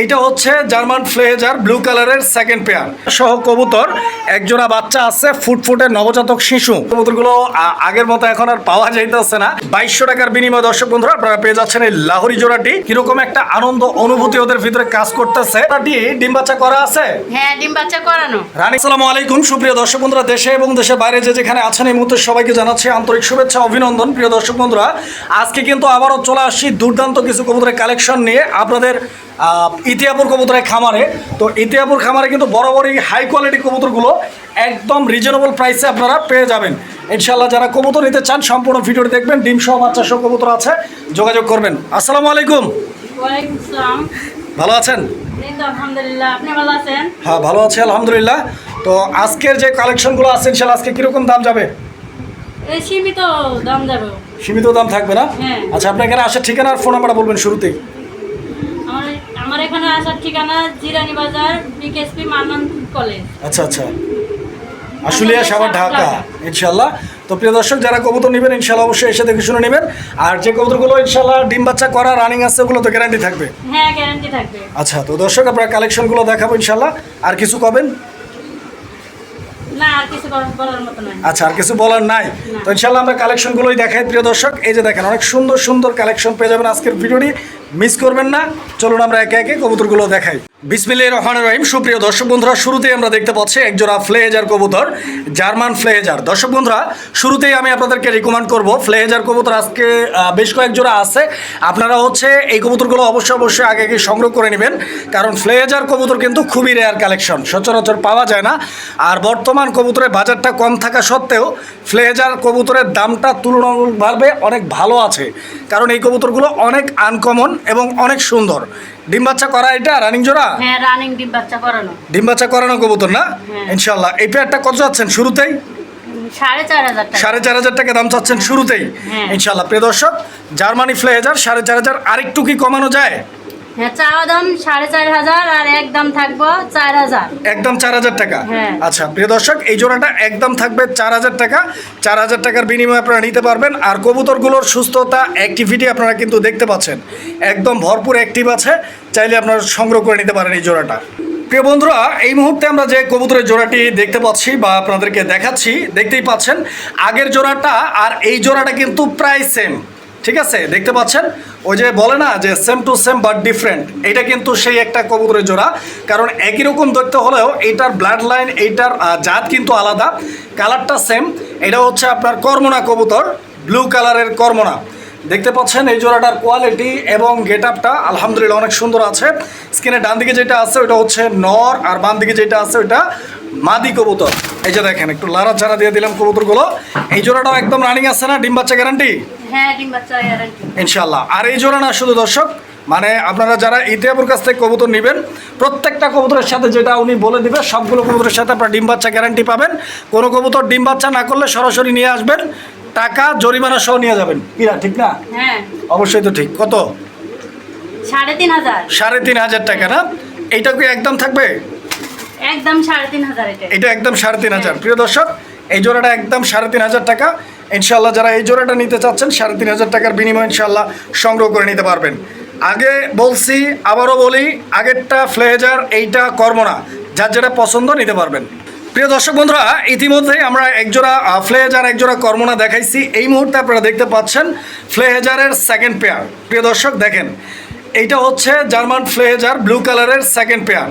এইটা হচ্ছে জার্মান ফ্লেজার ব্লু কালারের সেকেন্ড পেয়ার সহ কবুতর একজোড়া বাচ্চা আছে ফুটফুটের নবজাতক শিশু। কবুতরগুলো আগের মতো এখন আর পাওয়া যাইতেছে না। বাইশশো টাকার বিনিময়ে দর্শক বন্ধুরা আপনারা পেয়ে যাচ্ছেন এই লাহোরি জোড়াটি। কীরকম একটা আনন্দ অনুভূতি ওদের ভিতরে কাজ করতেছে। ডিম বাচ্চা করা আছে? হ্যাঁ ডিম বাচ্চা করানো। রানী আসসালামু আলাইকুম। সুপ্রিয় দর্শক বন্ধুরা দেশে এবং দেশের বাইরে যে যেখানে আছেন এই মুহূর্তে সবাইকে জানাচ্ছি আন্তরিক শুভেচ্ছা অভিনন্দন। প্রিয় দর্শক বন্ধুরা আজকে কিন্তু আবারও চলে আসছি দুর্দান্ত কিছু কবুতরের কালেকশন নিয়ে। আপনাদের আহ, ইতিহাপুর কবুতরের খামারে। তো ইতিহাপুর খামারে কিন্তু বরাবরই হাই কোয়ালিটি কবুতরগুলো একদম রিজনেবল প্রাইসে আপনারা পেয়ে যাবেন। ইনশাল্লাহ যারা কবুতর নিতে চান সম্পূর্ণ ভিডিওটি দেখবেন। ডিম সহ বাচ্চা সহ কবুতর আছে যোগাযোগ করবেন। আসসালামু আলাইকুম। ভালো আছেন? হ্যাঁ ভালো আছি আলহামদুলিল্লাহ। তো আজকের যে কালেকশনগুলো আছে ইনশাল্লাহ আজকে কীরকম দাম যাবে? সীমিত দাম যাবে। সীমিত দাম থাকবে না? হ্যাঁ। আচ্ছা আপনার এখানে আসার ঠিকানা আর ফোন নাম্বারটা বলবেন শুরুতেই। এখানে আসার ঠিকানা জিরানি বাজার বিকেএসপি মান্নান কলেজ। আচ্ছা আচ্ছা। আশুলিয়া সাবার ঢাকা ইনশাল্লাহ তো প্রিয় দর্শক যারা কবুতর নেবেন ইনশাল্লাহ অবশ্যই এসে দেখে শুনে নেবেন। আর যে কবুতরগুলো ইনশাল্লাহ ডিম বাচ্চা করা রানিং আছে ওগুলো তো গ্যারান্টি থাকবে। হ্যাঁ গ্যারান্টি থাকবে। আচ্ছা তো দর্শক আপনার কালেকশনগুলো দেখাবো ইনশাল্লাহ আর কিছু কবেন না আর কিছু করার- বলার মতো নয় আচ্ছা আর কিছু বলার নাই? তো ইনশাল্লাহ আমরা কালেকশনগুলোই দেখাই প্রিয় দর্শক। এই যে দেখেন অনেক সুন্দর সুন্দর কালেকশন পেয়ে যাবেন আজকের ভিডিওটি। মিস করবেন না। চলুন আমরা একে একে কবুতরগুলো দেখাই। বিসমিল্লাহ রহমান রহিম। সুপ্রিয় দর্শক বন্ধুরা শুরুতেই আমরা দেখতে পাচ্ছি একজোড়া ফ্লেজার কবুতর জার্মান ফ্লেজার দর্শক বন্ধুরা শুরুতেই আমি আপনাদেরকে রিকমেন্ড করব ফ্লেজার কবুতর। আজকে বেশ কয়েক জোড়া আছে। আপনারা হচ্ছে এই কবুতরগুলো অবশ্যই অবশ্যই আগে আগে সংগ্রহ করে নেবেন। কারণ ফ্লেজার কবুতর কিন্তু খুবই রেয়ার কালেকশন সচরাচর পাওয়া যায় না। আর বর্তমান কবুতরের বাজারটা কম থাকা সত্ত্বেও ফ্লেজার কবুতরের দামটা তুলনামূলকভাবে অনেক ভালো আছে। কারণ এই কবুতরগুলো অনেক আনকমন এবং অনেক সুন্দর। ডিম বাচ্চা করা এটা রানিং জোড়া? হ্যাঁ রানিং ডিম বাচ্চা করানো। ডিম বাচ্চা করানো কবুতর না? হ্যাঁ। ইনশাল্লাহ এই পেয়ারটা কত যাচ্ছেন শুরুতেই? সাড়ে চার হাজার টাকা। সাড়ে চার হাজার টাকা দাম চাচ্ছেন শুরুতেই। হ্যাঁ। ইনশাল্লাহ প্রিয় দর্শক জার্মানি ফ্লেজার সাড়ে চার হাজার আরেকটু কি কমানো যায়? হ্যাঁ চাওয়া দাম সাড়ে চার হাজার আর একদম থাকব চার হাজার। একদম চার হাজার টাকা? হ্যাঁ। আচ্ছা প্রিয় দর্শক এই জোড়াটা একদম থাকবে চার হাজার টাকা। চার হাজার টাকার বিনিময়ে আপনারা নিতে পারবেন। আর কবুতরগুলোর সুস্থতা অ্যাক্টিভিটি আপনারা কিন্তু দেখতে পাচ্ছেন। একদম ভরপুর অ্যাক্টিভ আছে। চাইলে আপনারা সংগ্রহ করে নিতে পারেন এই জোড়াটা। প্রিয় বন্ধুরা এই মুহূর্তে আমরা যে কবুতরের জোড়াটি দেখতে পাচ্ছি বা আপনাদেরকে দেখাচ্ছি দেখতেই পাচ্ছেন। আগের জোড়াটা আর এই জোড়াটা কিন্তু প্রায় সেম ঠিক আছে, দেখতে পাচ্ছেন? ওই যে বলে না যে same to same but different এটা কিন্তু সেই একটা কবুতরের জোড়া। কারণ একই রকম দেখতে হলেও এইটার ব্লাড লাইন এইটার জাত কিন্তু আলাদা। কালারটা সেম এটা হচ্ছে আপনার কর্মনা কবুতর ব্লু কালারের কর্মনা। দেখতে পাচ্ছেন এই জোড়াটার কোয়ালিটি এবং গেট আপটা আলহামদুলিল্লাহ অনেক সুন্দর আছে। স্কিনের ডান দিকে যেটা আছে ওটা হচ্ছে নর আর বাম দিকে যেটা আছে ওটা মাদি কবুতর। এই যে দেখেন একটু লারা ছাড়া দিয়ে দিলাম কবুতরগুলো। এই জোড়াটাও একদম রানিং আছে না? ডিম বাচ্চা গ্যারান্টি হ্যাঁ ডিম বাচ্চা গ্যারান্টি ইনশাল্লাহ আর এই জোড়া না শুধু দর্শক মানে আপনারা যারা ইতিহাপুর কাছ থেকে কবুতর নেবেন প্রত্যেকটা কবুতরের সাথে যেটা উনি বলে দিবে সবগুলো কবুতরের সাথে আপনারা ডিম বাচ্চা গ্যারান্টি পাবেন। কোনো কবুতর ডিম বাচ্চা না করলে সরাসরি নিয়ে আসবেন। টাকা জরিমানা সহ নিয়ে যাবেন। কিনা ঠিক না? হ্যাঁ। অবশ্যই তো ঠিক। কত? সাড়ে তিন হাজার। সাড়ে তিন হাজার টাকা না? এইটা কি একদম থাকবে? একদম সাড়ে তিন হাজার এটা। এটা একদম সাড়ে তিন হাজার। প্রিয় দর্শক এই জোড়াটা একদম সাড়ে তিন হাজার টাকা। ইনশাল্লাহ যারা এই জোড়াটা নিতে চাচ্ছেন সাড়ে তিন হাজার টাকার বিনিময়ে ইনশাল্লাহ সংগ্রহ করে নিতে পারবেন। আগে বলছি আবারও বলি আগেরটা ফ্লেজার এইটা কর্মনা। যার যেটা পছন্দ নিতে পারবেন। প্রিয় দর্শক বন্ধুরা, ইতিমধ্যে আমরা একজোড়া ফ্লেহেজার একজোড়া কর্মনা দেখাইছি। এই মুহূর্তে আপনারা দেখতে পাচ্ছেন ফ্লেহেজারের সেকেন্ড পেয়ার প্রিয় দর্শক, দেখেন, এইটা হচ্ছে জার্মান ফ্লেহেজার ব্লু কালারের সেকেন্ড পেয়ার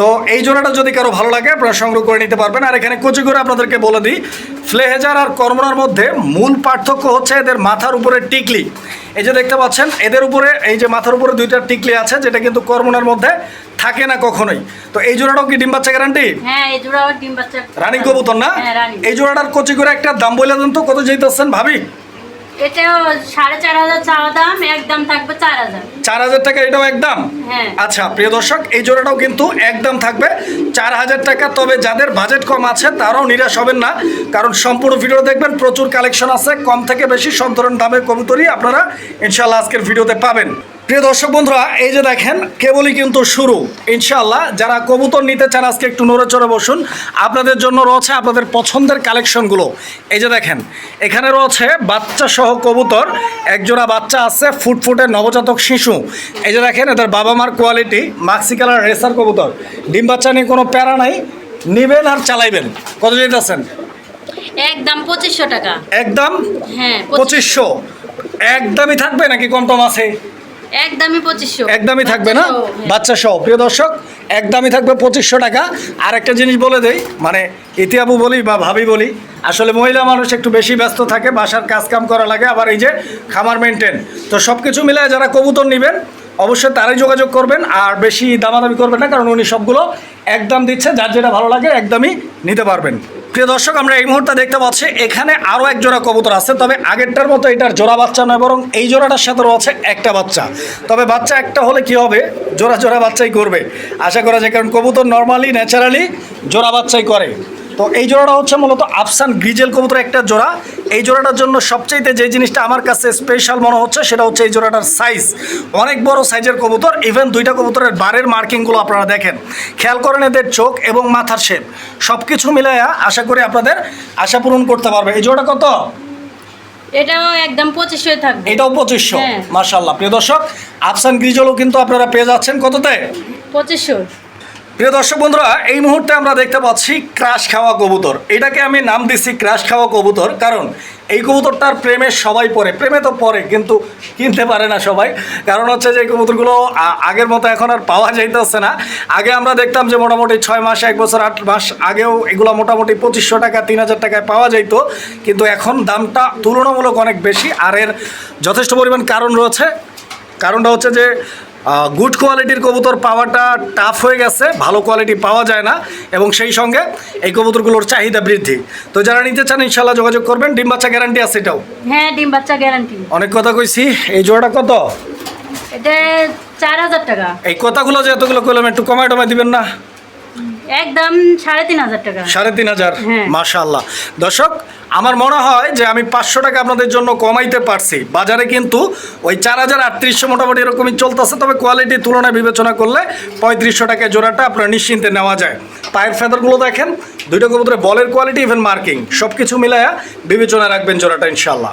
তো এই জোড়াটা যদি কারও ভালো লাগে আপনারা সংগ্রহ করে নিতে পারবেন। আর এখানে কচি করে আপনাদেরকে বলে দিই ফ্লেহেজার আর কর্মনার মধ্যে মূল পার্থক্য হচ্ছে এদের মাথার উপরে টিকলি। এই যে দেখতে পাচ্ছেন এদের উপরে এই যে মাথার উপরে দুইটা টিকলি আছে যেটা কিন্তু কর্মনার মধ্যে থাকে না কখনোই। তো এই জোড়াটাও কি ডিম বাচ্চা গ্যারান্টি হ্যাঁ এই জোড়াও ডিম বাচ্চা। রানিং কবুতর না? হ্যাঁ এই জোড়াটার কচি করে একটা দাম বলে দেন তো কত যেতেছেন ভাবি? এটাও সাড়ে চার হাজার চাওয়া দাম একদম থাকবে চার হাজার। চার হাজার টাকা এটাও একদম হ্যাঁ। আচ্ছা প্রিয় দর্শক এই জোড়াটাও কিন্তু একদম থাকবে। চার হাজার টাকা তবে যাদের বাজেট কম আছে তারাও নিরাশ হবেন না। কারণ সম্পূর্ণ ভিডিও দেখবেন প্রচুর কালেকশন আছে। কম থেকে বেশি সন্তরণ দামের কবুতরই আপনারা ইনশাল্লাহ আজকের ভিডিওতে পাবেন। প্রিয় দর্শক বন্ধুরা এই যে দেখেন কেবলই কিন্তু শুরু। ইনশাআল্লাহ যারা কবুতর নিতে চান আজকে একটু নড়ে চড়ে বসুন। আপনাদের জন্য রয়েছে আপনাদের পছন্দের কালেকশনগুলো। এই যে দেখেন এখানে রয়েছে বাচ্চা সহ কবুতর একজোড়া বাচ্চা আছে ফুটফুটে নবজাতক শিশু। এই যে দেখেন এদের বাবা মার কোয়ালিটি মাক্সি কালার রেসার কবুতর। ডিম বাচ্চা নিয়ে কোনো প্যারা নাই নিবেন আর চালাইবেন। কত যেতেছেন একদম পঁচিশশো টাকা। একদম? হ্যাঁ পঁচিশশো। একদমই থাকবে নাকি কম টম আছে? একদমই পঁচিশশো। একদমই থাকবে না? বাচ্চা সহ, হ্যাঁ। বাচ্চা সহ প্রিয় দর্শক একদমই থাকবে পঁচিশশো টাকা। আর একটা জিনিস বলে দেই মানে ইতিহাবু বলি বা ভাবি বলি আসলে মহিলা মানুষ একটু বেশি ব্যস্ত থাকে বাসার কাজকাম করা লাগে আবার এই যে খামার মেনটেন তো সব কিছু মিলায় যারা কবুতর নেবেন অবশ্যই তারাই যোগাযোগ করবেন আর বেশি দামাদামি করবেন না কারণ উনি সবগুলো একদম দিচ্ছে, যার যেটা ভালো লাগে একদমই নিতে পারবেন। প্রিয় দর্শক, আমরা এই মুহূর্তে দেখতে পাচ্ছি, এখানে আরও এক জোড়া কবুতর আছে, তবে আগেরটার মতো এটার জোড়া বাচ্চা নয়, বরং এই জোড়াটার সাথে রয়েছে একটা বাচ্চা। তবে বাচ্চা একটা হলে কি হবে? জোড়া জোড়া বাচ্চাই করবে। আশা করা যায়, কারণ কবুতর নর্মালি ন্যাচারালি জোড়া বাচ্চাই করে। তো এই জোড়াটা হচ্ছে মূলত আফসান গ্রিজেল কবুতর একটা জোড়া। এই জোড়াটার জন্য সবচাইতে যে জিনিসটা আমার কাছে স্পেশাল মনে হচ্ছে সেটা হচ্ছে এই জোড়াটার সাইজ অনেক বড় সাইজের কবুতর ইভেন দুইটা কবুতরের বারের মার্কিংগুলো আপনারা দেখেন। খেয়াল করেন এদের চোখ এবং মাথার শেপ সব কিছু মিলাইয়া আশা করি আপনাদের আশা পূরণ করতে পারবে। এই জোড়াটা কত? এটাও একদম পঁচিশশোই থাকবে। এটাও পঁচিশশো। হ্যাঁ। মার্শাল্লাহ প্রিয় দর্শক আফসান গ্রিজলও কিন্তু আপনারা পেয়ে যাচ্ছেন। কততে? পঁচিশশো। প্রিয় দর্শক বন্ধুরা, এই মুহূর্তে আমরা দেখতে পাচ্ছি ক্রাশ খাওয়া কবুতর। এটাকে আমি নাম দিচ্ছি ক্রাশ খাওয়া কবুতর, কারণ এই কবুতরটার প্রেমে সবাই পরে প্রেমে তো পরে কিন্তু কিনতে পারে না সবাই। কারণ হচ্ছে যে কবুতরগুলো আগের মতো এখন আর পাওয়া যাইতেছে না। আগে আমরা দেখতাম যে, মোটামুটি ছয় মাস, এক বছর, আট মাস আগেও এগুলো মোটামুটি পঁচিশশো টাকা, তিন হাজার টাকায় পাওয়া যাইত। কিন্তু এখন দামটা তুলনামূলক অনেক বেশি। আর এর যথেষ্ট পরিমাণ কারণ রয়েছে। কারণটা হচ্ছে যে গুড কোয়ালিটির কবুতর পাওয়াটা টাফ হয়ে গেছে ভালো কোয়ালিটি পাওয়া যায় না এবং সেই সঙ্গে এই কবুতরগুলোর চাহিদা বৃদ্ধি। তো যারা নিতে চান ইনশাল্লাহ যোগাযোগ করবেন ডিম বাচ্চা গ্যারান্টি আছে এটাও। হ্যাঁ ডিম বাচ্চা গ্যারান্টি অনেক কথা কইছি এই জোড়াটা কত? এটা চার হাজার টাকা। এই কথাগুলো যে এতগুলো কইলাম একটু কমায় টমায় দিবেন না? একদম সাড়ে তিন হাজার টাকা। সাড়ে তিন হাজার হ্যাঁ। মাশাল্লাহ দর্শক আমার মনে হয় যে আমি পাঁচশো টাকা আপনাদের জন্য কমাইতে পারছি। বাজারে কিন্তু ওই চার হাজার আটত্রিশশো মোটামুটি এরকমই চলতেছে, তবে কোয়ালিটির তুলনায় বিবেচনা করলে পঁয়ত্রিশশো টাকায় জোড়াটা আপনার নিশ্চিন্তে নেওয়া যায়। পায়ের ফেদারগুলো দেখেন, দুইটা কবুতরে বলের কোয়ালিটি ইভেন মার্কিং সব কিছু মিলাইয়া বিবেচনা রাখবেন জোড়াটা ইনশাল্লাহ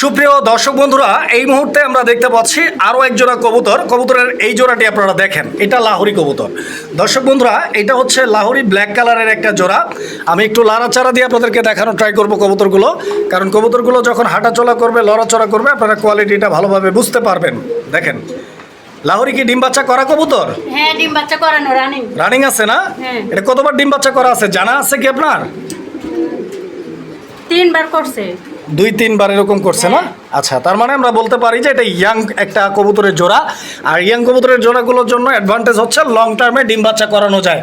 সুপ্রিয় দর্শক বন্ধুরা এই মুহূর্তে আমরা দেখতে পাচ্ছি আরও এক জোড়া কবুতর। কবুতরের এই জোড়াটি আপনারা দেখেন এটা লাহোরি কবুতর। দর্শক বন্ধুরা এটা হচ্ছে লাহোরি ব্ল্যাক কালারের একটা জোড়া। আমি একটু লাড়াচাড়া দিয়ে আপনাদেরকে দেখানো ট্রাই করব কবুতরগুলো কারণ কবুতরগুলো যখন হাঁটাচলা করবে লড়াচড়া করবে আপনারা কোয়ালিটিটা ভালোভাবে বুঝতে পারবেন। দেখেন লাহোরি কি ডিম বাচ্চা করা কবুতর? হ্যাঁ ডিম বাচ্চা করানো রানিং রানিং আছে না? হ্যাঁ। এটা কতবার ডিম বাচ্চা করা আছে? জানা আছে কি আপনার? তিনবার করছে। দুই তিনবার এরকম করছে না? আচ্ছা তার মানে আমরা বলতে পারি যে এটা ইয়াং একটা কবুতরের জোড়া। আর ইয়াং কবুতরের জোড়াগুলোর জন্য অ্যাডভান্টেজ হচ্ছে লং টার্মে ডিম বাচ্চা করানো যায়।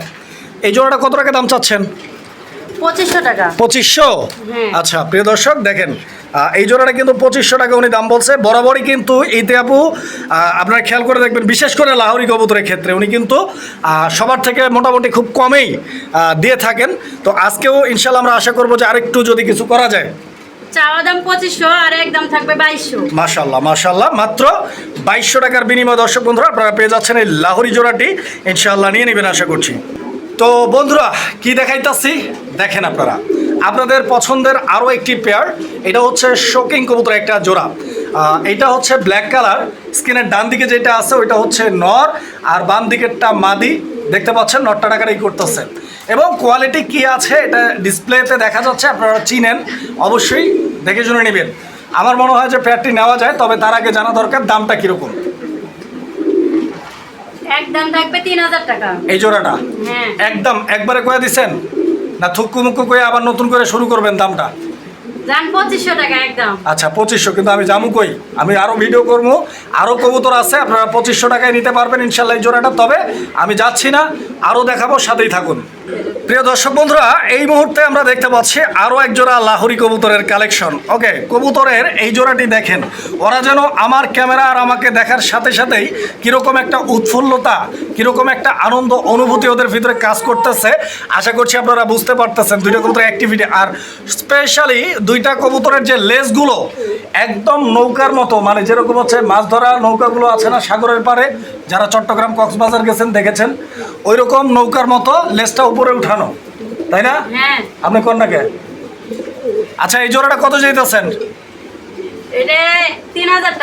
এই জোড়াটা কত টাকা দাম চাচ্ছেন? পঁচিশশো টাকা। পঁচিশশো? হ্যাঁ। আচ্ছা প্রিয় দর্শক দেখেন এই জোড়াটা কিন্তু পঁচিশশো টাকা উনি দাম বলছে। বরাবরই কিন্তু ইতে আপু আপনারা খেয়াল করে দেখবেন বিশেষ করে লাহোরি কবুতরের ক্ষেত্রে উনি কিন্তু সবার থেকে মোটামুটি খুব কমেই দিয়ে থাকেন। তো আজকেও ইনশাল্লাহ আমরা আশা করব যে আরেকটু যদি কিছু করা যায়। চাওয়া মাত্র বাইশশো টাকার বিনিময়ে, দর্শক বন্ধুরা, আপনারা পেয়ে যাচ্ছেন এই লাহোরি জোড়াটি। ইনশাআল্লাহ নিয়ে নেবেন, আশা করছি। তো বন্ধুরা, কি দেখাইতাছি? দেখেন আপনারা। আপনাদের পছন্দের আরও একটি পেয়ার এটা হচ্ছে শোকিং কবুতর একটা জোড়া। এটা হচ্ছে ব্ল্যাক কালার স্কিনের ডান দিকে যেটা আছে, ওইটা হচ্ছে নর। আর বাম দিকেরটা মাদি। দেখতে পাচ্ছেন নটটা টাকারই করতেছে। এবং কোয়ালিটি কি আছে এটা ডিসপ্লেতে দেখা যাচ্ছে আপনারা চিনেন অবশ্যই দেখে শুনে নেবেন। আমার মনে হয় যে প্যাডটি নেওয়া যায় তবে তার আগে জানা দরকার দামটা কীরকম। একদম থাকবে তিন হাজার টাকা। এই জোড়াটা? হ্যাঁ। একদম একবারে কয়ে দিচ্ছেন না থুকু মুক্কু করে আবার নতুন করে শুরু করবেন দামটা যান পঁচিশশো টাকা একদম আচ্ছা পঁচিশশো, কিন্তু আমি জামু কই? আমি আরও ভিডিও করব। আরও কবুতর আছে, আপনারা পঁচিশশো টাকায় নিতে পারবেন ইনশাল্লাহ জোড়াটা। তবে আমি যাচ্ছি না আরও দেখাবো, সাথেই থাকুন। প্রিয় দর্শক বন্ধুরা, এই মুহূর্তে আমরা দেখতে পাচ্ছি আরও এক জোড়া লাহোরি কবুতরের কালেকশন। ওকে, কবুতরের এই জোড়াটি দেখেন। ওরা যেন আমার ক্যামেরা আর আমাকে দেখার সাথে সাথেই কীরকম একটা উৎফুল্লতা, কীরকম একটা আনন্দ, অনুভূতি ওদের ভিতরে কাজ করতেছে। আশা করছি আপনারা বুঝতে পারতেছেন দুইটা কবুতরের অ্যাক্টিভিটি আর স্পেশালি দুইটা কবুতরের যে লেজগুলো, একদম নৌকার মতো মানে যেরকম হচ্ছে মাছ ধরা নৌকাগুলো আছে না সাগরের পারে যারা চট্টগ্রাম কক্সবাজার গেছেন, দেখেছেন ওই রকম নৌকার মতো লেজটা উপরে উঠানো। তাই না? হ্যাঁ। আপনি কোন নাকি? আচ্ছা এই জোড়াটা কত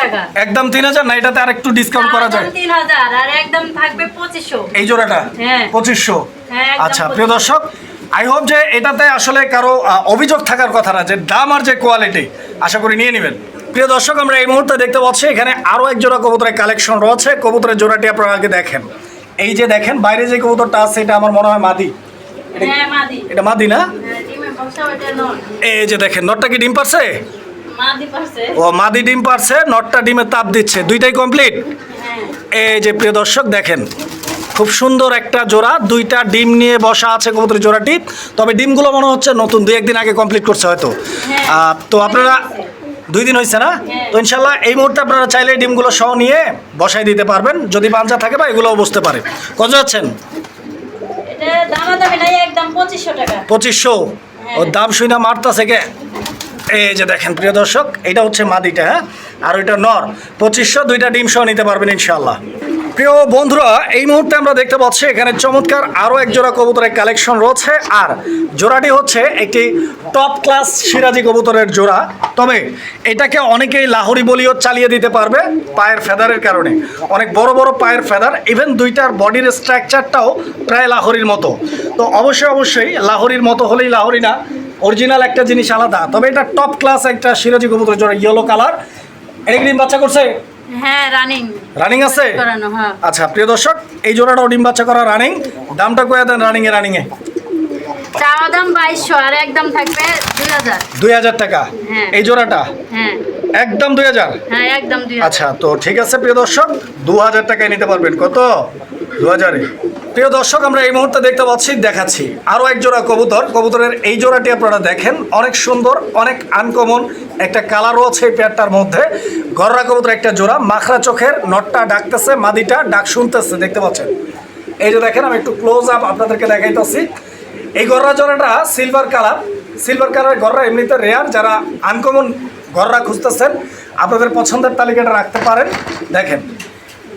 টাকা। একদম তিন হাজার না এটাতে আর একটু ডিসকাউন্ট করা যায়? তিন হাজার আর একদম থাকবে পঁচিশশো। এই জোড়াটা? হ্যাঁ। পঁচিশশো? হ্যাঁ, আচ্ছা প্রিয় দর্শক আই হোপ যে এটাতে আসলে কারও অভিযোগ থাকার কথা না যে দাম আর যে কোয়ালিটি আশা করি নিয়ে নেবেন। প্রিয় দর্শক আমরা এই মুহূর্তে দেখতে পাচ্ছি এখানে আরও এক জোড়া কবুতরের কালেকশন রয়েছে। কবুতরের জোড়াটি আপনারা আগে দেখেন। এই যে দেখেন বাইরে যে কবুতরটা আছে এটা আমার মনে হয় হ্যাঁ মাদি। এটা মাদি। না? হ্যাঁ, ডিমের এই যে দেখেন নটটা কি ডিম পারছে? ও মাদি ডিম পারছে নটটা ডিমে তাপ দিচ্ছে। দুইটাই কমপ্লিট হ্যাঁ। এই যে প্রিয় দর্শক দেখেন খুব সুন্দর একটা জোড়া। দুইটা ডিম নিয়ে বসা আছে কবুতরের জোড়াটি। তবে ডিমগুলো মনে হচ্ছে নতুন দুই একদিন আগে কমপ্লিট করছে হয়তো। হ্যাঁ। তো আপনারা দুই দিন হয়েছে। না? হ্যাঁ। তো ইনশাল্লাহ এই মুহূর্তে আপনারা চাইলে ডিমগুলো সহ নিয়ে বসাই দিতে পারবেন। যদি বাঞ্চা থাকে বা এগুলোও বসতে পারে। কত যাচ্ছেন এটা দামা দামি নাই একদম পঁচিশশো ও দাম শুই না মারতাছে কে? এই যে দেখেন প্রিয় দর্শক এটা হচ্ছে মাদিটা হ্যাঁ? আর ওইটা নর। পঁচিশশো দুইটা ডিম সহ নিতে পারবেন ইনশাল্লাহ প্রিয় বন্ধুরা, এই মুহূর্তে আমরা দেখতে পাচ্ছি এখানে চমৎকার আরও এক জোড়া কবুতরের কালেকশন রয়েছে। আর জোড়াটি হচ্ছে একটি টপ ক্লাস সিরাজি কবুতরের জোড়া। তবে এটাকে অনেকেই লাহোরি বলিও চালিয়ে দিতে পারবে পায়ের ফেদারের কারণে। অনেক বড় বড় পায়ের ফেদার ইভেন দুইটার বডির স্ট্রাকচারটাও প্রায় লাহোরির মতো। তো অবশ্যই অবশ্যই লাহোরির মতো হলেই লাহোরি না অরিজিনাল একটা জিনিস আলাদা। তবে এটা টপ ক্লাস একটা সিরাজি কবুতরের জোড়া ইয়েলো কালার এটা কি বাচ্চা করছে। হ্যাঁ রানিং রানিং আছে? হ্যাঁ। আচ্ছা প্রিয় দর্শক এই জোড়াটাও ডিম বাচ্চা করা রানিং দামটা কয়ে দেন রানিং এ রানিং এ? চাওয়া দাম বাইশশো আর একদম থাকবে দুই হাজার। দুই হাজার টাকা। হ্যাঁ। এই জোড়াটা? হ্যাঁ। হ্যাঁ একদম দুই হাজার। আচ্ছা তো ঠিক আছে প্রিয় দর্শক দু হাজার টাকায় নিতে পারবেন। কত? দু প্রিয় দর্শক, আমরা এই মুহূর্তে দেখতে পাচ্ছি, দেখাচ্ছি আরও এক জোড়া কবুতর। কবুতরের এই জোড়াটি আপনারা দেখেন, অনেক সুন্দর, অনেক আনকমন একটা কালারও আছে এই পেয়ারটার মধ্যে। গররা কবুতর একটা জোড়া, মাখরা চোখের, নটটা ডাকতেছে, মাদিটা ডাক শুনতেছে, দেখতে পাচ্ছেন? এই যে দেখেন, আমি একটু ক্লোজ আপ আপনাদেরকে দেখাইতেছি। এই গররা জোড়াটা সিলভার কালার সিলভার কালারের গররা এমনিতে রেয়ার যারা আনকমন গররা খুঁজতেছেন, আপনাদের পছন্দের তালিকাটা রাখতে পারেন। দেখেন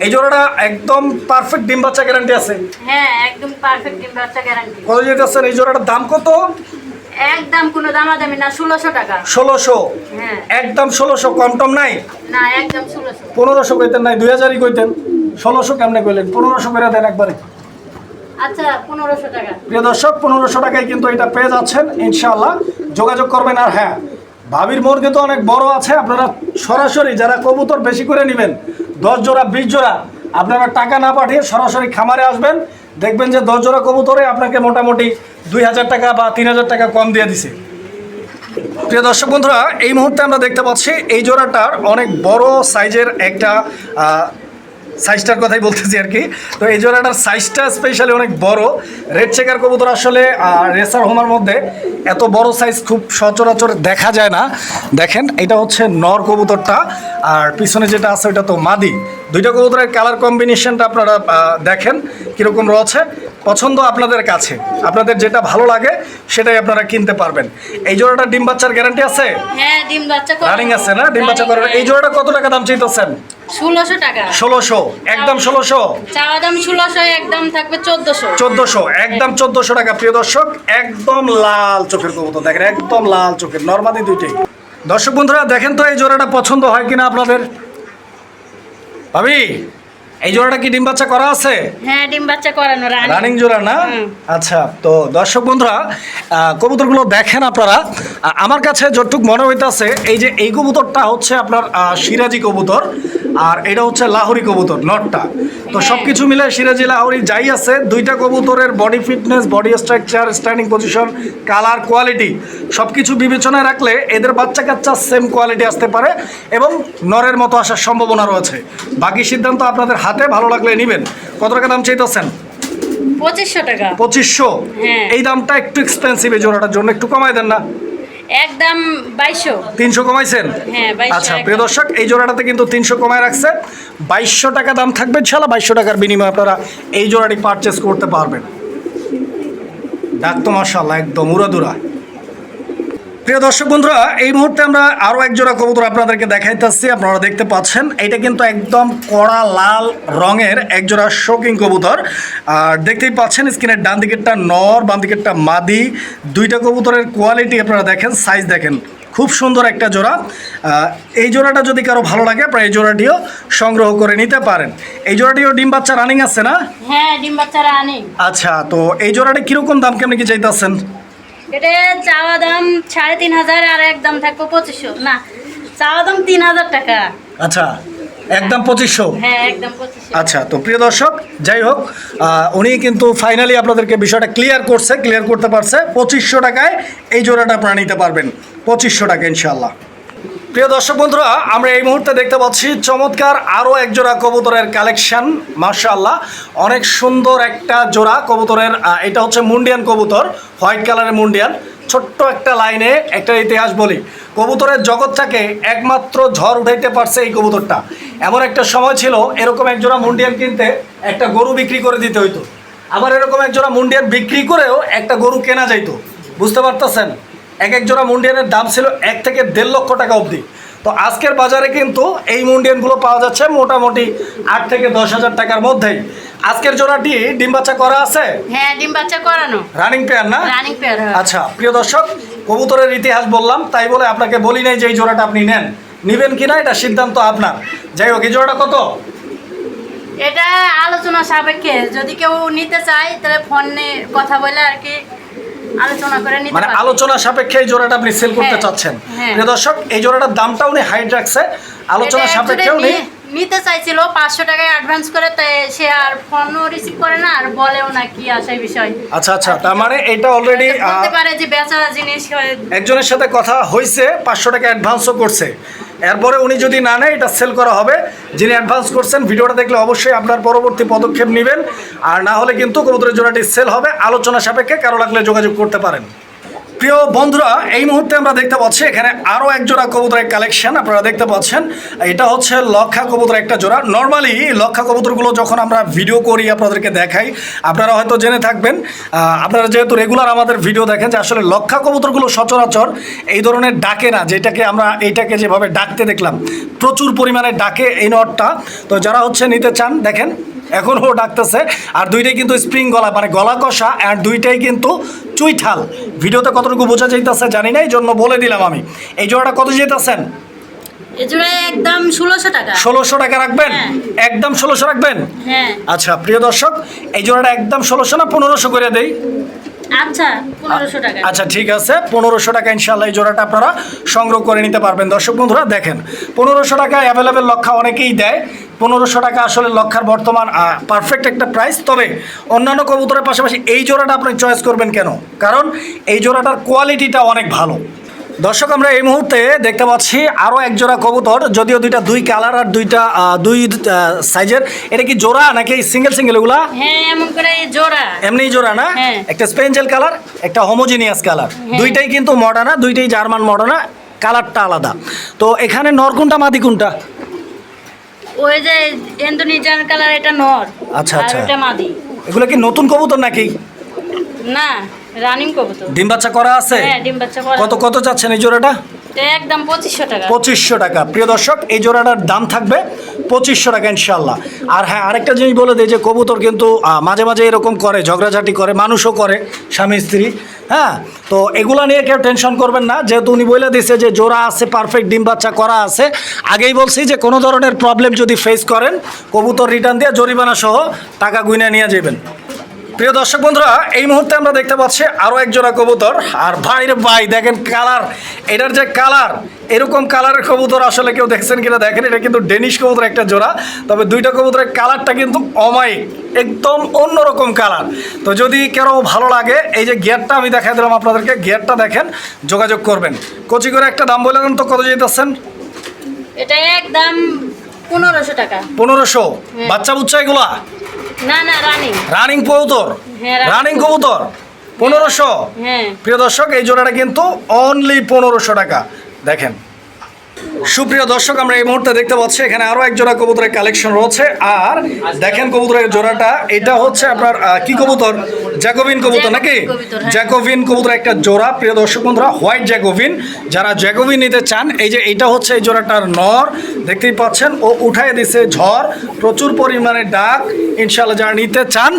এই জোড়াটা একদম পারফেক্ট ডিম বাচ্চা গ্যারান্টি আছে। হ্যাঁ একদম পারফেক্ট ডিম বাচ্চা গ্যারান্টি কত যেতেছেন এই জোড়াটার দাম কত? একদম কোনো দামাদামি না ষোলোশো টাকা। ষোলোশো? হ্যাঁ। একদম ষোলোশো কম টম নাই? না একদম ষোলোশো। পনেরোশো কইতেন নাই দুই হাজারই কইতেন। ষোলোশো কেমনে কইলেন? পনেরোশো করে দেন একবারে। আচ্ছা পনেরোশো টাকা। প্রিয় দর্শক পনেরোশো টাকায় কিন্তু এটা পেয়ে যাচ্ছেন ইনশাআল্লাহ। যোগাযোগ করবেন আর হ্যাঁ ভাবির মুরগি তো অনেক বড় আছে, আপনারা সরাসরি যারা কবুতর বেশি করে নেবেন, দশ জোড়া, বিশ জোড়া, আপনারা টাকা না পাঠিয়ে সরাসরি খামারে আসবেন, দেখবেন যে দশ জোড়া কবুতরে আপনাকে মোটামুটি দুই হাজার টাকা বা তিন হাজার টাকা কম দিয়ে দিছে। প্রিয় দর্শক বন্ধুরা, এই মুহূর্তে আমরা দেখতে পাচ্ছি এই জোড়াটার অনেক বড় সাইজের একটা সাইজটার কথাই বলতেছি আর কি। তো এই জোড়াটার সাইজটা স্পেশালি অনেক বড়। রেড চেকার কবুতর আসলে রেসার হোমার মধ্যে এত বড় সাইজ খুব সচরাচর দেখা যায় না। দেখেন, এটা হচ্ছে নর কবুতরটা। আর পিছনে যেটা আছে, ওইটা তো মাদি। দুইটা কবুতরের কালার কম্বিনেশনটা আপনারা দেখেন কীরকম রয়েছে। পছন্দ আপনাদের কাছে। আপনাদের যেটা ভালো লাগে সেটাই আপনারা কিনতে পারবেন। এই জোড়াটা ডিম বাচ্চার গ্যারান্টি আছে? হ্যাঁ ডিম বাচ্চা রানিং আছে না? ডিম বাচ্চা করার এই জোড়াটা কত টাকা দাম চাইতেছেন? ষোলোশো টাকা। ষোলোশো। একদম ষোলোশো? চাওয়া দাম ষোলোশো একদম থাকবে চোদ্দশো। চোদ্দোশো। একদম চোদ্দোশো টাকা প্রিয় দর্শক। একদম লাল চোখের কবুতর। দেখেন একদম লাল চোখের। নর্মাদি দুইটাই। দর্শক বন্ধুরা দেখেন তো এই জোড়াটা পছন্দ হয় কিনা আপনাদের? ভাবি এই জোড়াটা কি ডিম বাচ্চা করা আছে? হ্যাঁ ডিম বাচ্চা করানো রানিং রানিং জোড়া না? আচ্ছা তো দর্শক বন্ধুরা কবুতরগুলো দেখেন আপনারা। আমার কাছে যতটুকু মনে হইতাছে এই যে এই কবুতরটা হচ্ছে আপনার সিরাজি কবুতর আর এটা হচ্ছে লাহোরি কবুতর নটটা। তো হ্যাঁ। সব কিছু মিলে সিরাজি লাহোরি যাই আছে দুইটা কবুতরের body fitness body structure standing position colour quality সব কিছু বিবেচনায় রাখলে এদের বাচ্চা কাচ্চা সেম কোয়ালিটি আসতে পারে এবং নরের মতো আসার সম্ভাবনা রয়েছে। বাকি সিদ্ধান্ত আপনাদের হাতে ভালো লাগলে নেবেন। কত টাকা দাম চাইতেছেন? পঁচিশশো টাকা। পঁচিশশো? হ্যাঁ। এই দামটা একটু এক্সপেন্সিভ এই জোড়াটার জন্য একটু কমাই দেন না। একদম বাইশশো। তিনশো কমাইছেন? হ্যাঁ, 2200 আচ্ছা প্রিয় দর্শক এই জোড়াটাতে কিন্তু তিনশো কমায় রাখছে। বাইশশো টাকা দাম থাকবে ইনশাল্লাহ বাইশশো টাকার বিনিময়ে আপনারা এই জোড়াটি পারচেস করতে পারবেন। ডাক তো মার্শাল্লাহ একদম উড়াদুরা। প্রিয় দর্শক বন্ধুরা এই মুহূর্তে আমরা আরও একজোড়া কবুতর আপনাদেরকে দেখাইতেছি আপনারা দেখতে পাচ্ছেন। এটা কিন্তু একদম কড়া লাল রঙের এক জোড়া শোকিং কবুতর। আর দেখতেই পাচ্ছেন স্ক্রিনের ডান দিকেরটা নর বাম দিকেরটা মাদি। দুইটা কবুতরের কোয়ালিটি আপনারা দেখেন সাইজ দেখেন। খুব সুন্দর একটা জোড়া। এই জোড়াটা যদি কারও ভালো লাগে আপনারা এই জোড়াটিও সংগ্রহ করে নিতে পারেন। এই জোড়াটিও ডিম বাচ্চা রানিং আছে না? হ্যাঁ ডিম বাচ্চারা আনি আচ্ছা তো এই জোড়াটা কীরকম দাম কেমনি কি চাইতেছেন? এটা চাওয়া দাম সাড়ে তিন হাজার আর একদম থাকব পঁচিশশো। না চাওয়া দাম তিন হাজার টাকা। আচ্ছা একদম পঁচিশশো? হ্যাঁ একদম আচ্ছা তো প্রিয় দর্শক যাই হোক উনি কিন্তু ফাইনালি আপনাদেরকে বিষয়টা ক্লিয়ার করছে ক্লিয়ার করতে পারছে। পঁচিশশো টাকায় এই জোড়াটা আপনারা নিতে পারবেন। পঁচিশশো টাকা ইনশাল্লাহ প্রিয় দর্শক বন্ধুরা, আমরা এই মুহূর্তে দেখতে পাচ্ছি চমৎকার আরও এক জোড়া কবুতরের কালেকশন মার্শাল্লাহ অনেক সুন্দর একটা জোড়া কবুতরের এটা হচ্ছে মুন্ডিয়ান কবুতর, হোয়াইট কালারের মুন্ডিয়ান। ছোট্ট একটা লাইনে একটা ইতিহাস বলি, কবুতরের জগৎ জগৎটাকে একমাত্র ঝড় উঠাইতে পারছে এই কবুতরটা। এমন একটা সময় ছিল, এরকম এক জোড়া মুন্ডিয়ান কিনতে একটা গরু বিক্রি করে দিতে হইতো। আবার এরকম এক জোড়া মুন্ডিয়ান বিক্রি করেও একটা গরু কেনা যাইতো। বুঝতে পারতেছেন? এক এক জোড়া মুন্ডিয়ানের দাম ছিল এক থেকে দেড় লক্ষ টাকা অবধি। তো আজকের বাজারে কিন্তু এই মুন্ডিয়ানগুলো পাওয়া যাচ্ছে মোটামুটি আট থেকে দশ হাজার টাকার মধ্যেই। আজকের জোড়াটি ডিম বাচ্চা করা আছে? হ্যাঁ ডিম বাচ্চা করানো। রানিং পেয়ার না? রানিং পেয়ার আচ্ছা প্রিয় দর্শক কবুতরের ইতিহাস বললাম তাই বলে আপনাকে বলি নাই যে এই জোড়াটা আপনি নেন। নেবেন কি না এটা সিদ্ধান্ত আপনার। যাই হোক এই জোড়াটা কত? এটা আলোচনা সাপেক্ষে। যদি কেউ নিতে চায় তাহলে ফোনে কথা বলে আর কি আলোচনা করে নিতে মানে আলোচনা সাপেক্ষে এই জোড়াটা আপনি সেল করতে হ্যাঁ, চাচ্ছেন হ্যাঁ। প্রিয় দর্শক এই জোড়াটার দামটা উনি হাইট রাখছে আলোচনা সাপেক্ষে উনি নিতে চাইছিল পাঁচশো টাকায় অ্যাডভান্স করে তাই সে আর ফোনও রিসিভ করে না আর বলেও না কি আসে বিষয়। আচ্ছা আচ্ছা তার মানে এটা অলরেডি বলতে পারে যে বেচা জিনিস একজনের সাথে কথা হয়েছে পাঁচশো টাকা অ্যাডভান্সও করছে। এরপরে উনি যদি না নেয় এটা সেল করা হবে। যিনি অ্যাডভান্স করছেন ভিডিওটা দেখলে অবশ্যই আপনার পরবর্তী পদক্ষেপ নেবেন। আর না হলে কিন্তু কবুতরের জোড়াটি সেল হবে। আলোচনা সাপেক্ষে কারও লাগলে যোগাযোগ করতে পারেন। প্রিয় বন্ধুরা, এই মুহূর্তে আমরা দেখতে পাচ্ছি এখানে আরও এক জোড়া কবুতরের কালেকশন আপনারা দেখতে পাচ্ছেন, এটা হচ্ছে লক্ষা কবুতর একটা জোড়া। নর্মালি লক্ষা কবুতরগুলো যখন আমরা ভিডিও করি, আপনাদেরকে দেখাই, আপনারা হয়তো জেনে থাকবেন আপনারা যেহেতু রেগুলার আমাদের ভিডিও দেখেন যে আসলে লক্ষা কবুতরগুলো সচরাচর এই ধরনের ডাকে না, যেটাকে আমরা এইটাকে যেভাবে ডাকতে দেখলাম, প্রচুর পরিমাণে ডাকে এই নটটা। তো যারা হচ্ছে নিতে চান, দেখেন এখনও ডাকতেছে। আর দুইটাই কিন্তু স্প্রিং গলা মানে গলা কষা আর দুইটাই কিন্তু চুইঠাল। ভিডিওতে কতটুকু বোঝা যাইতেছে জানি না এই জন্য বলে দিলাম আমি। এই জোড়াটা কত যেতেছেন একদম ষোলোশো টাকা। ষোলোশো টাকা রাখবেন? হ্যাঁ। একদম ষোলোশো রাখবেন? হ্যাঁ। আচ্ছা প্রিয় দর্শক এই জোড়াটা একদম ষোলোশো না পনেরোশো করে দেই? আচ্ছা টাকা আচ্ছা ঠিক আছে পনেরোশো টাকা ইনশাল্লাহ এই জোড়াটা আপনারা সংগ্রহ করে নিতে পারবেন। দর্শক বন্ধুরা দেখেন পনেরোশো টাকা অ্যাভেলেবেল লক্ষা অনেকেই দেয়। পনেরোশো টাকা আসলে লক্ষার বর্তমান পারফেক্ট একটা প্রাইস তবে অন্যান্য কবুতরের পাশাপাশি এই জোড়াটা আপনি চয়েস করবেন কেন? কারণ এই জোড়াটার কোয়ালিটিটা অনেক ভালো। দর্শক আমরা এই মুহূর্তে দেখতে পাচ্ছি আরও এক জোড়া কবুতর যদিও দুইটা দুই কালার আর দুইটা দুই সাইজের এটা কি জোড়া নাকি সিঙ্গেল সিঙ্গেল এগুলা? হ্যাঁ এমন করে জোড়া। এমনি জোড়া না? হ্যাঁ। একটা স্পেঞ্জেল কালার একটা হোমোজিনিয়াস কালার দুইটাই কিন্তু মডার্না দুইটাই জার্মান মডার্না কালারটা আলাদা। তো এখানে নর কোনটা মাদি কোনটা? ওই যে কালার এটা নর। আচ্ছা, আচ্ছা। ওটা মাদি। এগুলো কি নতুন কবুতর নাকি? না। রানিং কবুতর। ডিম বাচ্চা করা আছে? হ্যাঁ ডিম বাচ্চা করা কত কত চাচ্ছেন এই জোড়াটা? একদম পঁচিশশো টাকা। পঁচিশশো টাকা। প্রিয় দর্শক এই জোড়াটার দাম থাকবে পঁচিশশো টাকা ইনশাল্লাহ আর হ্যাঁ আরেকটা জিনিস বলে দিই যে কবুতর কিন্তু মাঝে মাঝে এরকম করে ঝগড়াঝাটি করে মানুষও করে স্বামী স্ত্রী হ্যাঁ? তো এগুলা নিয়ে কেউ টেনশন করবেন না। যেহেতু উনি বলে দিছে যে জোড়া আছে পারফেক্ট ডিম বাচ্চা করা আছে। আগেই বলছি যে কোনো ধরনের প্রবলেম যদি ফেস করেন কবুতর রিটার্ন দিয়ে জরিমানা সহ টাকা গুইনে নিয়ে যাবেন। প্রিয় দর্শক বন্ধুরা এই মুহূর্তে আমরা দেখতে পাচ্ছি আরও এক জোড়া কবুতর। আর ভাই রে ভাই দেখেন কালার। এটার যে কালার এরকম কালারের কবুতর আসলে কেউ দেখছেন কিনা দেখেন এটা কিন্তু ডেনিশ কবুতর একটা জোড়া। তবে দুইটা কবুতরের কালারটা কিন্তু অমায়িক একদম অন্যরকম কালার। তো যদি কেউ ভালো লাগে এই যে গিয়ারটা আমি দেখাই দিলাম আপনাদেরকে গিয়ারটা দেখেন যোগাযোগ করবেন। কচি করে একটা দাম বলে তো কত যেতেছেন এটা একদম পনেরোশো টাকা। পনেরোশো। হ্যাঁ। বাচ্চা বুচ্চা এগুলা? না না রানিং রানিং কবুতর? হ্যাঁ, রানিং কবুতর? পনেরোশো? হ্যাঁ। প্রিয় দর্শক এই জোড়াটা কিন্তু অনলি পনেরোশো টাকা। দেখেন সুপ্রিয় দর্শক আমরা এই মুহূর্তে দেখতে পাচ্ছি এখানে আরও এক জোড়া কবুতরের কালেকশন রয়েছে। আর দেখেন কবুতরের জোড়াটা এটা হচ্ছে আপনার কি কবুতর? জ্যাকোভিন কবুতর নাকি? জ্যাকোভিন কবুতর, হ্যাঁ। জ্যাকোভিন কবুতর একটা জোড়া। প্রিয় দর্শক বন্ধুরা হোয়াইট জ্যাকোভিন যারা জ্যাকোভিন নিতে চান এই যে এটা হচ্ছে এই জোড়াটার নর দেখতেই পাচ্ছেন ও উঠাই দিছে ঝড় প্রচুর পরিমাণে ডাক ইনশাল্লাহ যারা নিতে চান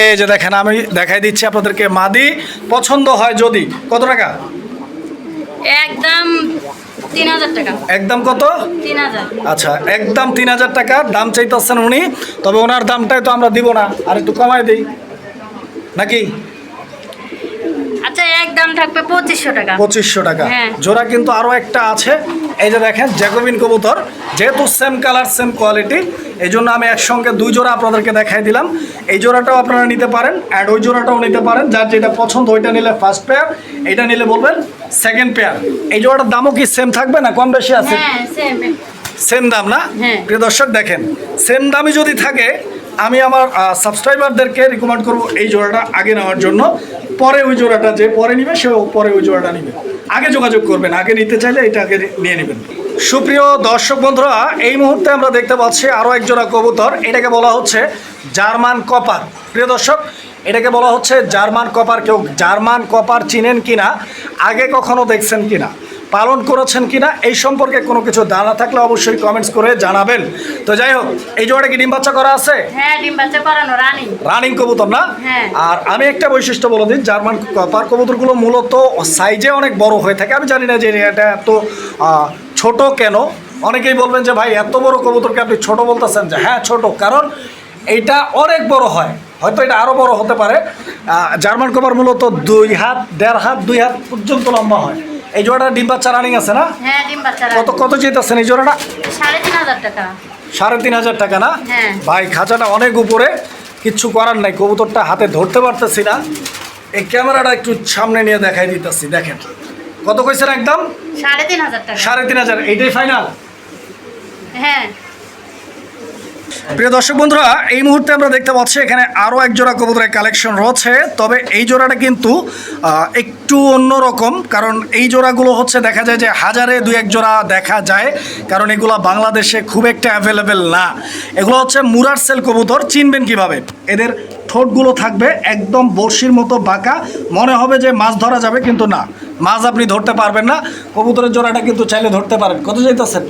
এই যে দেখেন আমি দেখাই দিচ্ছি আপনাদেরকে মাদি পছন্দ হয় যদি কত টাকা? একদম টাকা। একদম কত? আচ্ছা একদম তিন হাজার টাকা দাম চাইতেছেন উনি তবে ওনার দামটাই তো আমরা দিব না আর একটু কমায় দিই। নাকি? আচ্ছা একদম থাকবে পঁচিশশো টাকা। পঁচিশশো টাকা। হ্যাঁ। জোড়া কিন্তু আরও একটা আছে এই যে দেখেন জ্যাকোবিন কবুতর যেহেতু সেম কালার সেম কোয়ালিটি এই জন্য আমি একসঙ্গে দুই জোড়া আপনাদেরকে দেখাই দিলাম। এই জোড়াটাও আপনারা নিতে পারেন অ্যান্ড ওই জোড়াটাও নিতে পারেন যার যেটা পছন্দ ওইটা নিলে ফার্স্ট পেয়ার এইটা নিলে বলবেন সেকেন্ড পেয়ার এই জোড়াটার দামও কি সেম থাকবে না? কম বেশি আছে? হ্যাঁ সেম সেম দাম না? হ্যাঁ। প্রিয় দর্শক দেখেন সেম দামই যদি থাকে আমি আমার সাবস্ক্রাইবারদেরকে রিকমেন্ড করব এই জোড়াটা আগে নেওয়ার জন্য। পরে ওই জোড়াটা যে পরে নিবে সেও পরে ওই জোড়াটা নিবে। আগে যোগাযোগ করবেন আগে নিতে চাইলে এটা আগে নিয়ে নেবেন। সুপ্রিয় দর্শক বন্ধুরা এই মুহূর্তে আমরা দেখতে পাচ্ছি আরও একজোড়া কবুতর। এটাকে বলা হচ্ছে জার্মান কপার। প্রিয় দর্শক এটাকে বলা হচ্ছে জার্মান কপার। কেউ জার্মান কপার চিনেন কি না আগে কখনো দেখছেন কিনা পালন করেছেন কি না এই সম্পর্কে কোনো কিছু জানা থাকলে অবশ্যই কমেন্টস করে জানাবেন। তো যাই হোক এই জোড়াটা কি ডিম বাচ্চা করা আছে? হ্যাঁ ডিম বাচ্চা করানো রানিং রানিং কবুতর না? হ্যাঁ। আর আমি একটা বৈশিষ্ট্য বলে দিই জার্মান কপার কবুতরগুলো মূলত সাইজে অনেক বড় হয়ে থাকে। আমি জানি না যে এটা এত ছোট কেন? অনেকেই বলবেন যে ভাই এত বড় কবুতরকে আপনি ছোট বলতেছেন যে হ্যাঁ ছোট। কারণ এটা অনেক বড় হয়। হয়তো এটা আরও বড় হতে পারে। জার্মান কপার মূলত দুই হাত দেড় হাত দুই হাত পর্যন্ত লম্বা হয়। এই জোড়াটা ডিম বাচ্চা রানিং আছে না? হ্যাঁ কত। কত চেয়েছেন এই জোড়াটা? সাড়ে তিন হাজার টাকা। না? হ্যাঁ। ভাই খাঁচাটা অনেক উপরে। কিচ্ছু করার নাই কবুতরটা হাতে ধরতে পারতেছি না। এই ক্যামেরাটা একটু সামনে নিয়ে দেখাই দিতেছি দেখেন। কত কইছেন একদম? সাড়ে তিন হাজার টাকা। সাড়ে তিন হাজার এইটাই ফাইনাল হ্যাঁ। প্রিয় দর্শক বন্ধুরা, এই মুহূর্তে আমরা দেখতে পাচ্ছি এখানে আরও এক জোড়া কবুতরের কালেকশন রয়েছে। তবে এই জোড়াটা কিন্তু একটু অন্যরকম, কারণ এই জোড়াগুলো হচ্ছে দেখা যায় যে হাজারে দুই এক জোড়া দেখা যায়, কারণ এগুলো বাংলাদেশে খুব একটা অ্যাভেলেবেল না। এগুলো হচ্ছে মুরার সেল কবুতর, চিনবেন কীভাবে? এদের ঠোঁটগুলো থাকবে একদম বড়শির মতো বাঁকা, মনে হবে যে মাছ ধরা যাবে, কিন্তু না। মাছ আপনি ধরতে পারবেন না, কবুতরের জোড়াটা কিন্তু চাইলে ধরতে পারেন। কত চাইতেছেন?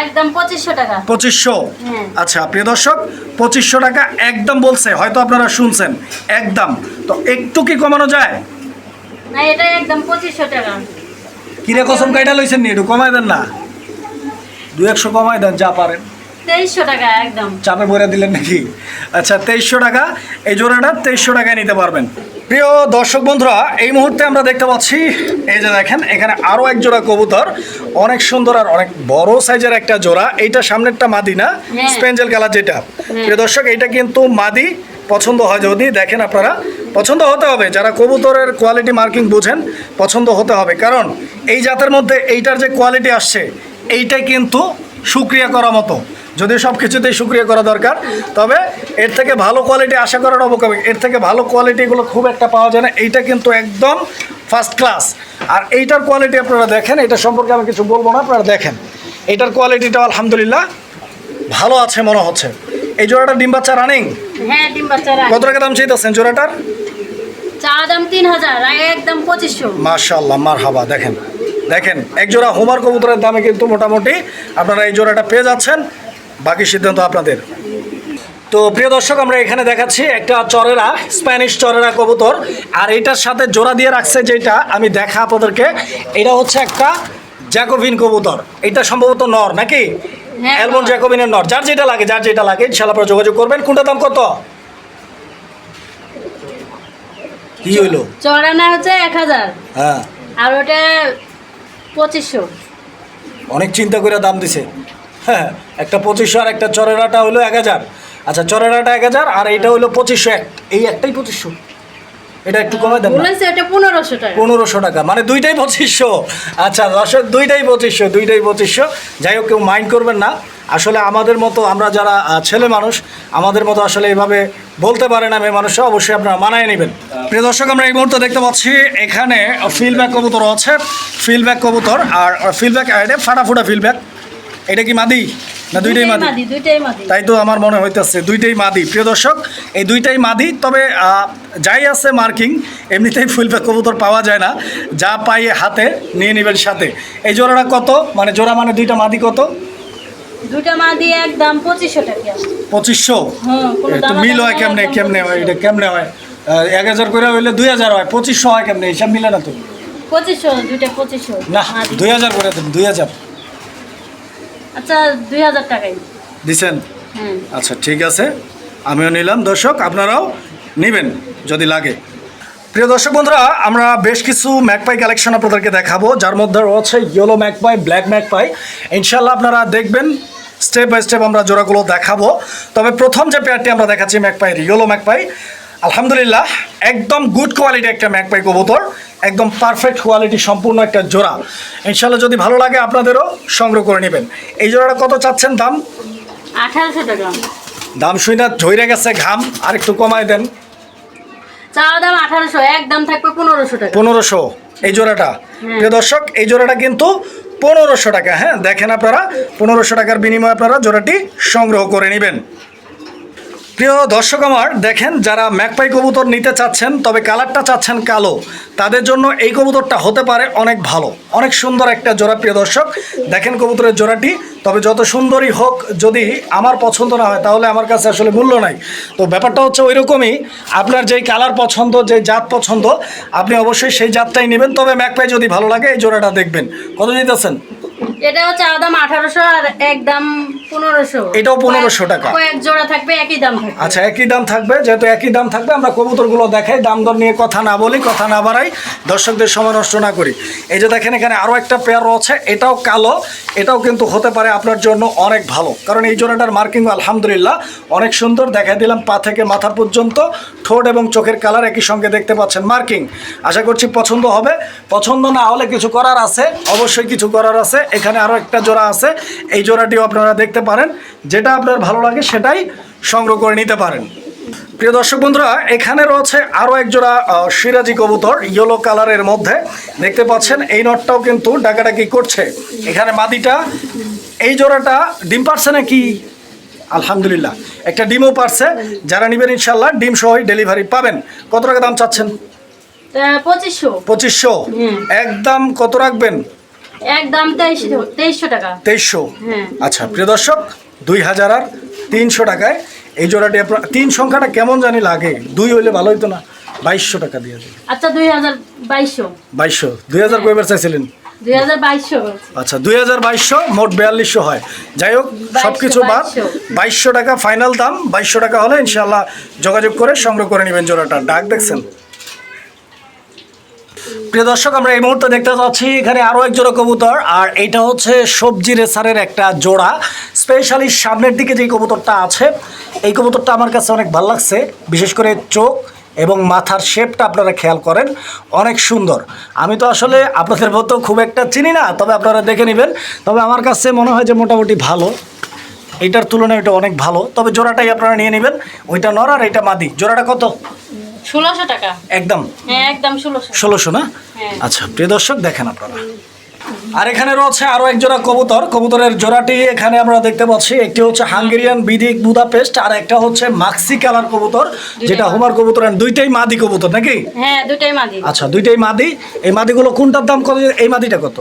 একদম পঁচিশশো টাকা। পঁচিশশো? হ্যাঁ। আচ্ছা প্রিয় দর্শক পঁচিশশো টাকা একদম বলছে হয়তো আপনারা শুনছেন একদম। তো একটু কি কমানো যায়? না এটা একদম পঁচিশশো টাকা। কিরে কসম কাইটা লইছেন নি? একটু কমাই দেন না। দু একশো কমাই দেন যা পারেন। তেইশশো টাকা একদম। চাপে বইরা দিলেন নাকি? আচ্ছা তেইশশো টাকা এই জোড়াটা তেইশশো টাকায় নিতে পারবেন। প্রিয় দর্শক বন্ধুরা এই মুহূর্তে আমরা দেখতে পাচ্ছি এই যে দেখেন এখানে আরও এক জোড়া কবুতর অনেক সুন্দর আর অনেক বড় সাইজের একটা জোড়া। এইটা সামনেরটা মাদি না? হ্যাঁ। স্পেঞ্জেল কালার যেটা। প্রিয় দর্শক এইটা কিন্তু মাদি পছন্দ হয় যদি দেখেন আপনারা। পছন্দ হতে হবে যারা কবুতরের কোয়ালিটি মার্কিং বুঝেন পছন্দ হতে হবে। কারণ এই জাতের মধ্যে এইটার যে কোয়ালিটি আসছে এইটাই কিন্তু সুক্রিয়া করা মতো। যদি সব কিছুতেই সুক্রিয়া করা দরকার তবে এর থেকে ভালো কোয়ালিটি আশা করার অবকাশ এর থেকে ভালো কোয়ালিটিগুলো খুব একটা পাওয়া যায় না এইটা কিন্তু একদম ফার্স্ট ক্লাস আর এইটার কোয়ালিটি আপনারা দেখেন এটা সম্পর্কে আমি কিছু বলব না আপনারা দেখেন। এইটার কোয়ালিটিটা আলহামদুলিল্লাহ ভালো আছে মনে হচ্ছে। এই জোড়াটা ডিম বাচ্চা রানিং হ্যাঁ ডিম বাচ্চা কত টাকা দাম চাইতেছেন জোড়াটার? চা দাম তিন হাজার আর একদম পঁচিশশো। মার্শাল্লাহ মার হাবা দেখেন। দেখেন এক জোড়া হোমার কবুতরের দামে কিন্তু মোটামুটি আপনারা এই জোড়াটা পেয়ে যাচ্ছেন। বাকি সিদ্ধান্ত আপনাদের। তো প্রিয় দর্শক আমরা এখানে দেখাচ্ছি একটা চরেরা স্প্যানিশ চরেরা কবুতর আর এটার সাথে জোড়া দিয়ে রাখছে যেটা আমি দেখা আপনাদেরকে। এটা হচ্ছে একটা জ্যাকোভিন কবুতর। এটা সম্ভবত নর নাকি? হ্যাঁ, অ্যালবন নর। জ্যাকোভিনের নর। যার যেটা লাগে যার যেটা লাগে ইনশাল্লাহ আপনারা যোগাযোগ করবেন। কোনটা দাম কত? কি হইল? চড়ানা হচ্ছে এক হাজার। হ্যাঁ। আর ওটা পঁচিশশো। অনেক চিন্তা করে দাম দিছে। হ্যাঁ একটা পঁচিশশো আর একটা চরেরাটা হলো এক হাজার। আচ্ছা চরেরাটা এক হাজার আর এইটা হলো পঁচিশশো এক। এই একটাই পঁচিশশো। এটা একটু কমে দেন এটা পনেরোশো টাকা। পনেরোশো টাকা মানে দুইটাই পঁচিশশো। আচ্ছা দর্শক দুইটাই পঁচিশশো দুইটাই পঁচিশশো। যাই হোক কেউ মাইন্ড করবেন না। আসলে আমাদের মতো আমরা যারা ছেলে মানুষ আমাদের মতো আসলে এইভাবে বলতে পারে না মেয়ে মানুষরা অবশ্যই আপনারা মানায় নেবেন। প্রিয় দর্শক আমরা এই মুহূর্তে দেখতে পাচ্ছি এখানে ফিলব্যাক কবুতর আছে ফিলব্যাক কবুতর আর ফিলব্যাক এটা ফাটাফুটা ফিলব্যাক এটা কি মাদি? না দুইটাই মাদি? মাদি দুইটাই মাদি। তাই তো আমার মনে হইতেছে দুইটাই মাদি। প্রিয় দর্শক এই দুইটাই মাদি তবে যাই আছে মার্কিং এমনিতেই ফুলপ্যাক কবুতর পাওয়া যায় না। যা পাই হাতে নিয়ে নেবেন সাথে। এই জোড়াটা কত? মানে জোড়া মানে দুইটা মাদি কত? দুইটা মাদি একদম পঁচিশশো টাকা। পঁচিশশো? হ্যাঁ মিল হয় কেমনে কেমনে হয়? এটা কেমনে হয়? এক হাজার করে হইলে দুই হাজার হয়। পঁচিশশো হয় কেমনে? হিসাব মিলে না তো? পঁচিশশো দুইটা পঁচিশশো। না। দুই হাজার করে দেন দুই হাজার। আচ্ছা দুই হাজার টাকাই। দিছেন? আচ্ছা ঠিক আছে। আমিও নিলাম। দর্শক আপনারাও নেবেন যদি লাগে। প্রিয় দর্শক বন্ধুরা আমরা বেশ কিছু ম্যাকপাই কালেকশন আপনাদেরকে দেখাবো। যার মধ্যে রয়েছে ইয়েলো ম্যাকপাই ব্ল্যাক ম্যাকপাই। ইনশাল্লাহ আপনারা দেখবেন স্টেপ বাই স্টেপ আমরা জোড়াগুলো দেখাবো। তবে প্রথম যে পেয়ারটি আমরা দেখাচ্ছি ম্যাকপাইয়ের ইয়েলো ম্যাকপাই আলহামদুলিল্লাহ একদম গুড কোয়ালিটি একটা ম্যাকপাই কবুতর একদম পারফেক্ট কোয়ালিটি সম্পূর্ণ একটা জোড়া। ইনশাল্লাহ যদি ভালো লাগে আপনাদেরও সংগ্রহ করে নেবেন। এই জোড়াটা কত চাচ্ছেন দাম? আঠারোশো টাকা। দাম শুই না ঝইরে গেছে ঘাম আর একটু কমায় দেন। চাওয়া দাম আঠারোশো এক থাকবে পনেরোশো টাকা। পনেরোশো এই জোড়াটা। প্রিয় দর্শক এই জোড়াটা কিন্তু পনেরোশো টাকা হ্যাঁ দেখেন আপনারা পনেরোশো টাকার বিনিময়ে আপনারা জোড়াটি সংগ্রহ করে নেবেন। প্রিয় দর্শক আমার, দেখেন যারা ম্যাকপাই কবুতর নিতে চাচ্ছেন, তবে কালারটা চাচ্ছেন কালো, তাদের জন্য এই কবুতরটা হতে পারে অনেক ভালো, অনেক সুন্দর একটা জোড়া প্রিয় দর্শক। দেখেন কবুতরের জোড়াটি, তবে যত সুন্দরই হোক, যদি আমার পছন্দ না হয়, তাহলে আমার কাছে আসলে মূল্য নাই। তো ব্যাপারটা হচ্ছে ওই রকমই আপনার যেই কালার পছন্দ যে জাত পছন্দ, আপনি অবশ্যই সেই জাতটাই নেবেন, তবে ম্যাকপাই যদি ভালো লাগে, এই জোড়াটা দেখবেন। কত নিতেছেন এটাও চাওয়া দাম আঠারোশো আর এক দাম পনেরোশো। এটাও 1500 টাকা। কয়েক জোড়া থাকবে একই দাম থাকবে। আচ্ছা একই দাম থাকবে যেহেতু একই দাম থাকবে আমরা কবুতরগুলো দেখাই দাম দর নিয়ে কথা না বলি কথা না বাড়াই দর্শকদের সময় নষ্ট না করি। এই যে দেখেন এখানে আরও একটা পেয়ার রয়েছে এটাও কালো এটাও কিন্তু হতে পারে আপনার জন্য অনেক ভালো। কারণ এই জোড়াটার মার্কিং আলহামদুলিল্লাহ অনেক সুন্দর দেখাই দিলাম পা থেকে মাথা পর্যন্ত ঠোঁট এবং চোখের কালার একই সঙ্গে দেখতে পাচ্ছেন মার্কিং আশা করছি পছন্দ হবে। পছন্দ না হলে কিছু করার আছে অবশ্যই কিছু করার আছে। এখানে আরও একটা জোড়া আছে। এই জোড়াটিও আপনারা দেখতে পারেন। যেটা আপনার ভালো লাগে সেটাই সংগ্রহ করে নিতে পারেন। প্রিয় দর্শক বন্ধুরা এখানে রয়েছে আরও এক জোড়া আহ, সিরাজি কবুতর ইয়েলো কালারের মধ্যে। দেখতে পাচ্ছেন এই নটটাও কিন্তু ডাকাডাকি করছে। এখানে মাদিটা এই জোড়াটা ডিম পারছে নাকি? আলহামদুলিল্লাহ একটা ডিমও পারছে। যারা নেবেন ইনশাল্লাহ ডিম সহ ডেলিভারি পাবেন। কত টাকা দাম চাচ্ছেন? পঁচিশশো। পঁচিশশো। একদম কত রাখবেন? তেইশশো তেইশশো টাকা। তেইশশো? হ্যাঁ। আচ্ছা প্রিয় দর্শক দুই হাজার আর তিনশো টাকায় এই জোড়াটি আপনার তিন সংখ্যাটা কেমন জানি লাগে? দুই হইলে ভালো হইতো না বাইশশো টাকা দিয়ে আচ্ছা দুই হাজার বাইশশো। বাইশশো? দুই হাজার কয়বার চাইছিলেন? আচ্ছা দুই হাজার বাইশশো মোট বিয়াল্লিশশো হয়। যাই হোক সব কিছু বাদ। বাইশশো। টাকা ফাইনাল দাম বাইশশো টাকা হলে ইনশাল্লাহ যোগাযোগ করে সংগ্রহ করে নেবেন জোড়াটা। ডাক দেখছেন? প্রিয় দর্শক, আমরা এই মুহূর্তে দেখতে পাচ্ছি এখানে আরও এক জোড়া কবুতর, আর এটা হচ্ছে সবজি রেসারের একটা জোড়া। স্পেশালি সামনের দিকে যে কবুতরটা আছে, এই কবুতরটা আমার কাছে অনেক ভালো লাগছে, বিশেষ করে চোখ এবং মাথার শেপটা আপনারা খেয়াল করেন, অনেক সুন্দর। আমি তো আসলে আপনাদের মতো খুব একটা চিনি না, তবে আপনারা দেখে নেবেন। তবে আমার কাছে মনে হয় যে মোটামুটি ভালো। এইটার তুলনায় এটা অনেক ভালো। তবে জোড়াটাই আপনারা নিয়ে নেবেন। ওইটা নর আর এটা মাদি। জোড়াটা কত? ষোলোশো টাকা। একদম? হ্যাঁ একদম ষোলোশো। ষোলোশো না? হ্যাঁ। আচ্ছা প্রিয় দর্শক দেখেন আপনারা। আর এখানে রয়েছে আরও এক জোড়া কবুতর। কবুতরের জোড়াটি এখানে আমরা দেখতে পাচ্ছি। একটি হচ্ছে হাঙ্গেরিয়ান বিদিক বুদাপেস্ট আর একটা হচ্ছে মাক্সি কালার কবুতর যেটা হোমার কবুতর দুইটাই মাদি কবুতর নাকি? হ্যাঁ দুটাই মাদি। আচ্ছা দুইটাই মাদি। এই মাদিগুলো কোনটার দাম কত? এই মাদিটা কত?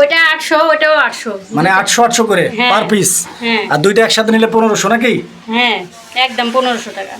ওইটা আটশো ওইটাও আটশো। মানে আটশো আটশো করে। পার পিস হ্যাঁ। আর দুইটা একসাথে নিলে পনেরোশো নাকি? হ্যাঁ একদম পনেরোশো টাকা।